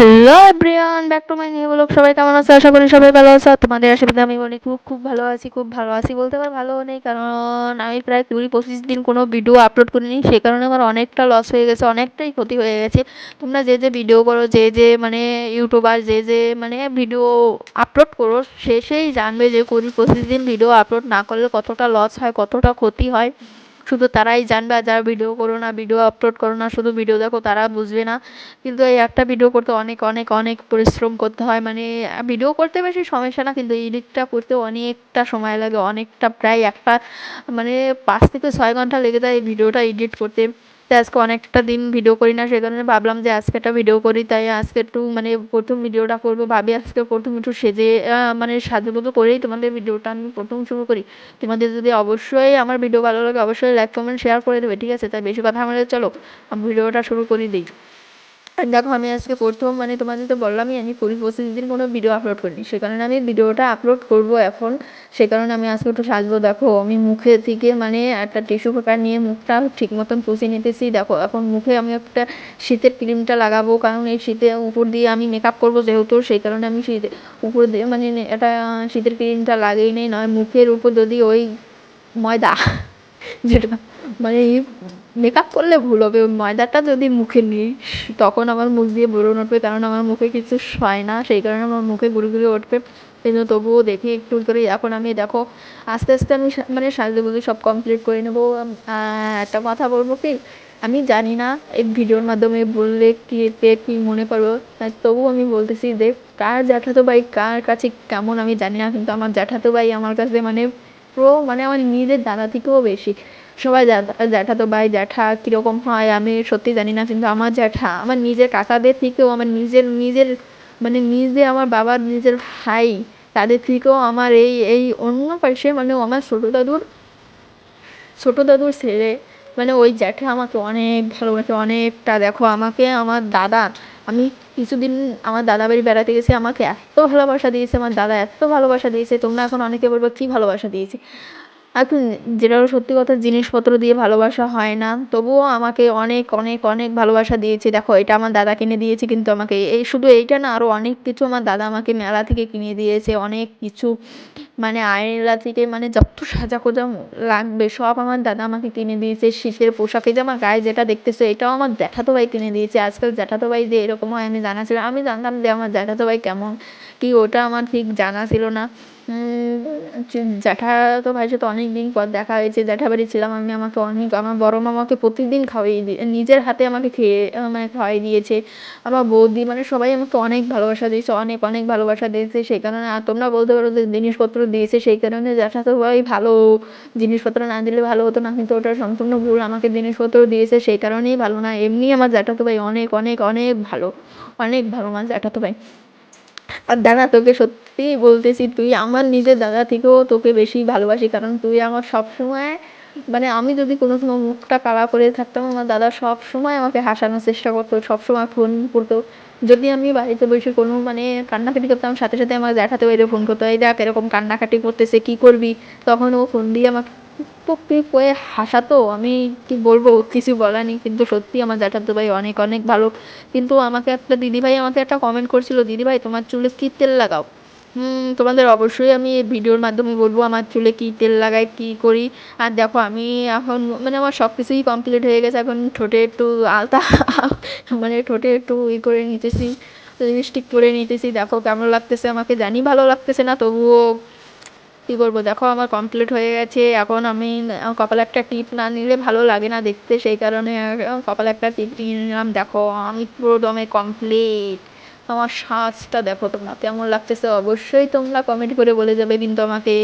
Hello everyone back to my new blog সবাই কেমন আছে? আশা করি সবাই ভালো আছে। তোমাদের আশীর্বাদে আমি বলি খুব খুব ভালো আছি, খুব ভালো আছি বলতে পার ভালো নেই, কারণ আমি প্রায় কুড়ি পঁচিশ দিন কোনো ভিডিও আপলোড করিনি। সে কারণে আমার অনেকটা লস হয়ে গেছে, অনেকটাই ক্ষতি হয়ে গেছে। তোমরা যে যে ভিডিও করো, যে যে মানে ইউটিউবার যে যে মানে ভিডিও আপলোড করো, সে সেই জানবে যে কুড়ি পঁচিশ দিন ভিডিও আপলোড না করলে কতটা লস হয়, কতটা ক্ষতি হয়। শুধু তারাই জানবে আর যারা ভিডিও করো না, ভিডিও আপলোড করো না, শুধু ভিডিও দেখো তারা বুঝবে না। কিন্তু এই একটা ভিডিও করতে অনেক অনেক অনেক পরিশ্রম করতে হয়। মানে ভিডিও করতে বেশি সমস্যা না, কিন্তু এডিটটা করতে অনেকটা সময় লাগে। অনেকটা প্রায় একটা মানে পাঁচ থেকে ছয় ঘণ্টা লেগে যায় এই ভিডিওটা এডিট করতে। তাই আজকে অনেকটা দিন ভিডিও করি না, সেই কারণে ভাবলাম যে আজকে একটা ভিডিও করি, তাই আজকে একটু মানে প্রথম ভিডিওটা করব, ভাবি আজকে প্রথম একটু সেজে মানে সাজুগুজু করেই তোমাদের ভিডিওটা আমি প্রথম শুরু করি। তোমাদের যদি অবশ্যই আমার ভিডিও ভালো লাগে, অবশ্যই লাইক কমেন্ট শেয়ার করে দেবে, ঠিক আছে? তাই বেশি কথা আমাদের চলো, আমি ভিডিওটা শুরু করে দিই। দেখো, আমি আজকে প্রথম মানে তোমাদের তো বললামই, আমি কুড়ি পঁচিশ দিন কোনো ভিডিও আপলোড করিনি। সে কারণে আমি ভিডিওটা আপলোড করব এখন। সে কারণে আমি আজকে একটু সাজবো। দেখো, আমি মুখে থেকে মানে একটা টিস্যু পেপার নিয়ে মুখটা ঠিক মতন পুষে নিতেছি। দেখো, এখন মুখে আমি একটা শীতের ক্রিমটা লাগাবো, কারণ এই শীতে উপর দিয়ে আমি মেকআপ করব যেহেতু, সেই কারণে আমি শীতে উপর দিয়ে মানে এটা শীতের ক্রিমটা লাগিয়ে নেই। নয়, মুখের উপর যদি ওই ময়দা, যেটা মানে মেকআপ করলে ভুল হবে। ময়দাটা যদি মুখে নিই তখন আমার মুখ দিয়ে ব্রণ উঠবে। কারণ আমার মুখে কিছু হয় না, সেই কারণে আমার মুখে গুঁড়ি উঠবে। কিন্তু তবুও দেখি একটু করে। এখন আমি দেখো, আস্তে আস্তে আমি মানে সাজুগুজু সব কমপ্লিট করে নেব। একটা কথা বলব কি? আমি জানি না এই ভিডিওর মাধ্যমে বললে কী কে কী মনে করব তবুও আমি বলতেছি যে কার জ্যাঠাতো ভাই কার কাছে কেমন আমি জানি না। কিন্তু আমার জ্যাঠাতো ভাই আমার কাছে মানে পুরো মানে আমার নিজের দাদা থেকেও বেশি। সবাই জ্যাঠাতো ভাই, জ্যাঠা কীরকম হয় আমি সত্যি জানি না, কিন্তু আমার জ্যাঠা আমার নিজের কাকাদের থেকেও, আমার নিজের নিজের মানে নিজে আমার বাবার নিজের ভাই, তাদের থেকেও আমার এই এই অন্য পাশে মানে আমার ছোটো দাদুর ছোটো দাদুর ছেলে মানে ওই জ্যাঠা আমাকে অনেক ভালোবাসে, অনেকটা দেখো আমাকে, আমার দাদা, আমি কিছুদিন আমার দাদা বাড়ি বেড়াতে গেছি, আমাকে এত ভালোবাসা দিয়েছে, আমার দাদা এত ভালোবাসা দিয়েছে, তোমরা এখন অনেকে বলবে কী ভালোবাসা দিয়েছে? এখন যেটা সত্যি কথা জিনিসপত্র দিয়ে ভালোবাসা হয় না, তবুও আমাকে অনেক অনেক অনেক ভালোবাসা দিয়েছে। দেখো, এটা আমার দাদা কিনে দিয়েছে কিন্তু আমাকে এই শুধু এইটা না আরও অনেক কিছু আমার দাদা আমাকে মেলা থেকে কিনে দিয়েছে, অনেক কিছু মানে আয়লা থেকে মানে যত সাজা গোজা লাগবে, সব আমার দাদা আমাকে কিনে দিয়েছে। শীতের পোশাক এই যে আমার গায়ে যেটা দেখতেছো, এটাও আমার জ্যাঠাতো ভাই কিনে দিয়েছে। আজকাল জ্যাঠাতো ভাই যে এরকম হয়, আমি জানা ছিল আমি জানতাম যে আমার জ্যাঠাতো ভাই কেমন, কী ওটা আমার ঠিক জানা ছিল না। জ্যাঠাতো ভাইয়ের সাথে অনেক দিন পর দেখা হয়েছে জ্যাঠাবাড়ি ছিলাম আমি, আমাকে অনেক, আমার বড় মা আমাকে প্রতিদিন খাওয়িয়ে দিয়ে নিজের হাতে আমাকে খেয়ে মানে খাওয়াই দিয়েছে। আমার বৌদি মানে সবাই আমাকে অনেক ভালোবাসা দিয়েছে, অনেক অনেক ভালোবাসা দিয়েছে, সেই কারণে, আর তোমরা বলতে পারো যে জিনিসপত্র দিয়েছে, সেই কারণে জ্যাঠা তো ভাই ভালো জিনিসপত্র না দিলে ভালো হতো না, কিন্তু ওটা সম্পূর্ণ ভুল, আমাকে জিনিসপত্র দিয়েছে, সেই কারণেই ভালো না, এমনি আমার জ্যাঠা তো ভাই অনেক অনেক অনেক ভালো অনেক ভালো আমার জ্যাঠা তো ভাই। আর দাদা, তোকে সত্যিই বলতেছি, তুই আমার নিজের দাদা থেকেও তোকে বেশি ভালোবাসি, কারণ তুই আমার সব সময় মানে আমি যদি কোনো সময় মুখটা কালা করে থাকতাম, আমার দাদা সব সময় আমাকে হাসানোর চেষ্টা করতো সব সময় ফোন করতো। যদি আমি বাড়িতে বসে কোনো মানে কান্নাকাটি করতাম, সাথে সাথে আমার জ্যাঠাতো ভাইরে ফোন করতো, এই দেখ এরকম কান্নাকাটি করতেছে, কী করবি? তখন ও ফোন দিয়ে আমাকে করে হাসাতো আমি কী বলব, কিছু বলার নেই, কিন্তু সত্যি আমার জ্যাঠাতো ভাই অনেক অনেক ভালো। কিন্তু আমাকে একটা দিদিভাই আমাকে একটা কমেন্ট করছিল, দিদিভাই, তোমার চুলে কী তেল লাগাও? তোমাদের অবশ্যই আমি এই ভিডিওর মাধ্যমে বলব, আমার চুলে কী তেল লাগাই, কী করি? আর দেখো, আমি এখন মানে আমার সব কিছুই কমপ্লিট হয়ে গেছে, এখন ঠোঁটে একটু আলতা মানে ঠোঁটে একটু ই করে নিতেছি লিপস্টিক করে নিতেছি, দেখো কেমন লাগতেছে, আমাকে জানি ভালো লাগতেছে না, তবুও কী করব দেখো আমার কমপ্লিট হয়ে গেছে। এখন আমি কপালে একটা টিপ না নিলে ভালো লাগে না দেখতে। সেই কারণে কপালে একটা টিপ নিয়ে নিলাম। দেখো, আমি পুরো দমে কমপ্লিট আমার সাজটা দেখো তোমরা, কেমন লাগতেছে? অবশ্যই তোমরা কমেন্ট করে বলে যাবে কিন্তু আমাকে।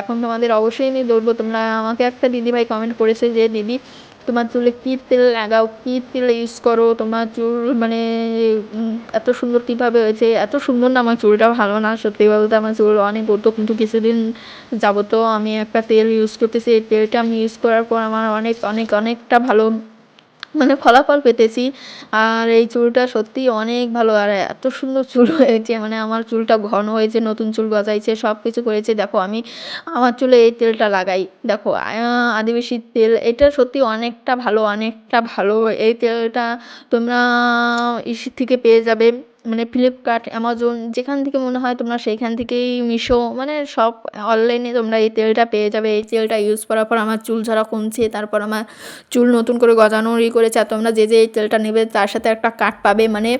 এখন তোমাদের অবশ্যই আমি বলব, তোমরা আমাকে একটা দিদিভাই কমেন্ট করেছে যে, দিদি তোমার চুলে কী তেল লাগাও, কী তেল ইউজ করো, তোমার চুল মানে এত সুন্দর কীভাবে হয়েছে, এত সুন্দর না আমার চুলটা ভালো না, সত্যি বলতে আমার চুল অনেক বলতো কিন্তু কিছুদিন যাবত আমি একটা তেল ইউজ করতেছি, এই তেলটা আমি ইউজ করার পর আমার অনেক অনেক, অনেকটা ভালো মানে ফলাফল পেতেছি। আর এই চুলটা সত্যিই অনেক ভালো। আর এত সুন্দর চুল হয়েছে মানে আমার চুলটা ঘন হয়েছে, নতুন চুল গজাইছে সব কিছু করেছে। দেখো, আমি আমার চুলে এই তেলটা লাগাই। দেখো আদিবাসী তেল, এটা সত্যি অনেকটা ভালো অনেকটা ভালো। এই তেলটা তোমরা ইসির থেকে পেয়ে যাবে। মানে ফ্লিপকার্ট অ্যামাজন যেখান থেকে মনে হয় তোমরা সেইখান থেকেই মিশো মানে সব অনলাইনে তোমরা এই তেলটা পেয়ে যাবে। এই তেলটা ইউজ করার পর আমার চুল ঝরা কমছে, তারপর আমার চুল নতুন করে গজানোর ই করেছে, আর তোমরা যে যে এই তেলটা নেবে তার সাথে একটা কার্ড পাবে। মানে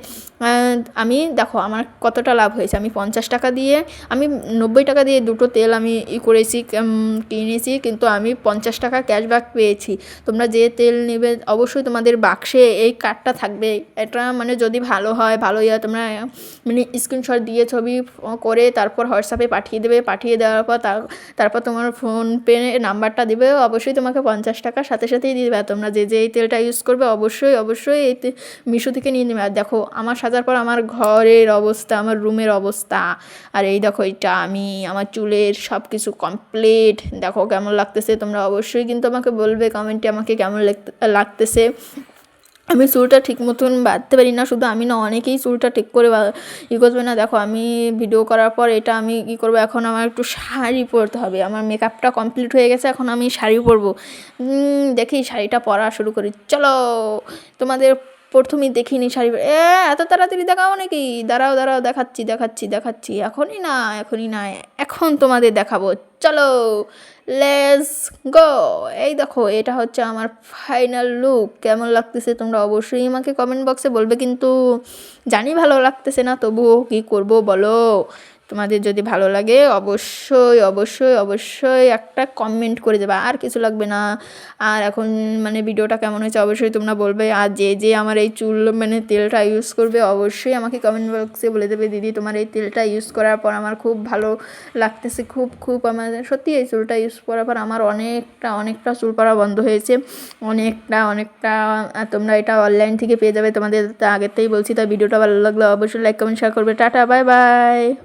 আমি দেখো আমার কতটা লাভ হয়েছে, আমি পঞ্চাশ টাকা দিয়ে, আমি নব্বই টাকা দিয়ে দুটো তেল আমি ই করেছি কিনেছি, কিন্তু আমি পঞ্চাশ টাকা ক্যাশব্যাক পেয়েছি। তোমরা যে তেল নেবে অবশ্যই তোমাদের বাক্সে এই কার্ডটা থাকবে। এটা মানে যদি ভালো হয়, ভালো ইয়ে তোমরা মানে স্ক্রিনশট দিয়ে ছবি করে তারপর হোয়াটসঅ্যাপে পাঠিয়ে দেবে। পাঠিয়ে দেওয়ার পর তারপর তোমার ফোনপে নাম্বারটা দেবে। অবশ্যই তোমাকে পঞ্চাশ টাকার সাথে সাথেই দিয়ে দেবে। তোমরা যে যে এই তেলটা ইউজ করবে, অবশ্যই অবশ্যই এই মিশো থেকে নিয়ে নেবে। আর দেখো, আমার সাজার পর আমার ঘরের অবস্থা, আমার রুমের অবস্থা। আর এই দেখো এটা আমি, আমার চুলের সব কিছু কমপ্লিট দেখো কেমন লাগতেছে। তোমরা অবশ্যই কিন্তু আমাকে বলবে কমেন্টে আমাকে কেমন লাগতেছে। আমি চুলটা ঠিক মতন বাঁধতে পারি না, শুধু আমি না, অনেকেই চুলটা ঠিক করে ই করবে না। দেখো, আমি ভিডিও করার পর এটা আমি কী করব, এখন আমার একটু শাড়ি পরতে হবে। আমার মেকআপটা কমপ্লিট হয়ে গেছে, এখন আমি শাড়ি পরবো। দেখি শাড়িটা পরা শুরু করি। চলো, তোমাদের প্রথমেই দেখিনি শাড়ি এ, এত তাড়াতাড়ি দেখাও নাকি? দাঁড়াও দাঁড়াও, দেখাচ্ছি দেখাচ্ছি দেখাচ্ছি। এখনই না এখনই না, এখন তোমাদের দেখাবো। চলো লেস গো এই দেখো, এটা হচ্ছে আমার ফাইনাল লুক কেমন লাগতেছে তোমরা অবশ্যই আমাকে কমেন্ট বক্সে বলবে, কিন্তু জানি ভালো লাগতেছে না, তবুও কী করব বলো। তোমাদের যদি ভালো লাগে, অবশ্যই অবশ্যই অবশ্যই একটা কমেন্ট করে দেবে। আর কিছু লাগবে না। আর এখন মানে ভিডিওটা কেমন হয়েছে অবশ্যই তোমরা বলবে। আর যে যে আমার এই চুল মানে তেলটা ইউজ করবে, অবশ্যই আমাকে কমেন্ট বক্সে বলে দেবে, দিদি, তোমার এই তেলটা ইউজ করার পর আমার খুব ভালো লাগতেছে। খুব খুব আমার, সত্যি এই চুলটা ইউজ করার পর আমার অনেকটা অনেকটা চুল পড়া বন্ধ হয়েছে। অনেকটা অনেকটা তোমরা এটা অনলাইন থেকে পেয়ে যাবে। তোমাদের আগের থেকেই বলছি, তাই ভিডিওটা ভালো লাগলে অবশ্যই লাইক কমেন্ট শেয়ার করবে। Tata bye bye